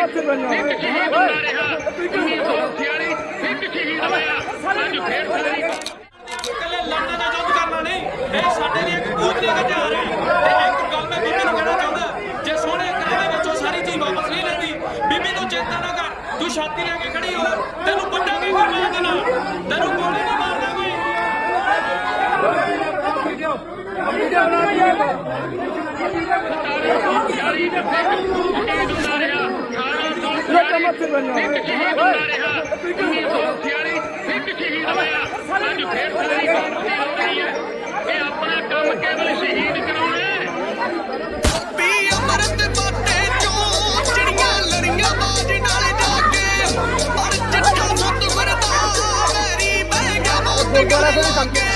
ਮੱਥੇ ਪੈਣਾ ਇੱਕ ਸ਼ਹੀਦ ਹੁੰਦਾ ਰਿਹਾ। 1946 ਇੱਕ ਸ਼ਹੀਦ ਹੋਇਆ ਅੱਜ ਫੇਰ ਸਾਰੀ ਇਕੱਲੇ ਲੜਨਾ ਜਾਂ ਯੁੱਧ ਕਰਨਾ ਨਹੀਂ। ਇਹ ਸਾਡੇ ਲਈ ਇੱਕ ਕੂਦਨੇ ਦਾ ਹਥਿਆਰ ਹੈ। ਤੇ ਇੱਕ ਗੱਲ ਮੈਂ ਬੀਬੀ ਨੂੰ ਕਹਿਣਾ ਚਾਹੁੰਦਾ। ਜੇ ਸੋਹਣੇ ਘਰਾਂ ਦੇ ਵਿੱਚੋਂ ਸਾਰੀ ਚੀਜ਼ ਵਾਪਸ ਨਹੀਂ ਲੈਂਦੀ ਬੀਬੀ ਤੂੰ ਚਿੰਤਾ ਨਾ ਕਰ। ਤੂੰ ਛਾਤੀ ਲੈ ਕੇ ਖੜੀ ਹੋ। ਤੈਨੂੰ ਵੱਡਾਂਗੇ ਗੁਰਮਾਨ ਦੇ ਨਾਲ ਤੈਨੂੰ ਗੋਲੀ ਨਹੀਂ ਮਾਰ ਦਾਂਗੇ ਯਾਰੀ ਦੇ ਸ਼ਹੀਦ ਹੁੰਦਾ ਰਿਹਾ 1848 ਮੱਥੇ ਸਿੱਖ ਸ਼ਹੀਦ ਹੁੰਦਾ ਰਿਹਾ। 1946 ਸਿੱਖ ਸ਼ਹੀਦ ਹੋਇਆ ਅੱਜ ਫੇਰ ਸਾਰੀ ਗੱਲ ਤੇ ਹੋ ਰਹੀ ਹੈ। ਇਹ ਆਪਣਾ ਕੰਮ ਕੇਵਲ ਸ਼ਹੀਦ ਕਰਾਉਣਾ ਹੈ। ਵੀ ਅਮਰਤ ਬਾਟੇ ਚੋਂ ਜਿਹੜੀਆਂ ਲੜੀਆਂ ਬਾਜ ਨਾਲੇ ਜਾ ਕੇ ਪਰ ਚੱਟਾ ਮੁੱਤ ਵਰਦਾ। ਮੇਰੀ ਬਹਿ ਗਿਆ ਮੌਤ ਗਲੇ ਲਾ ਕੇ।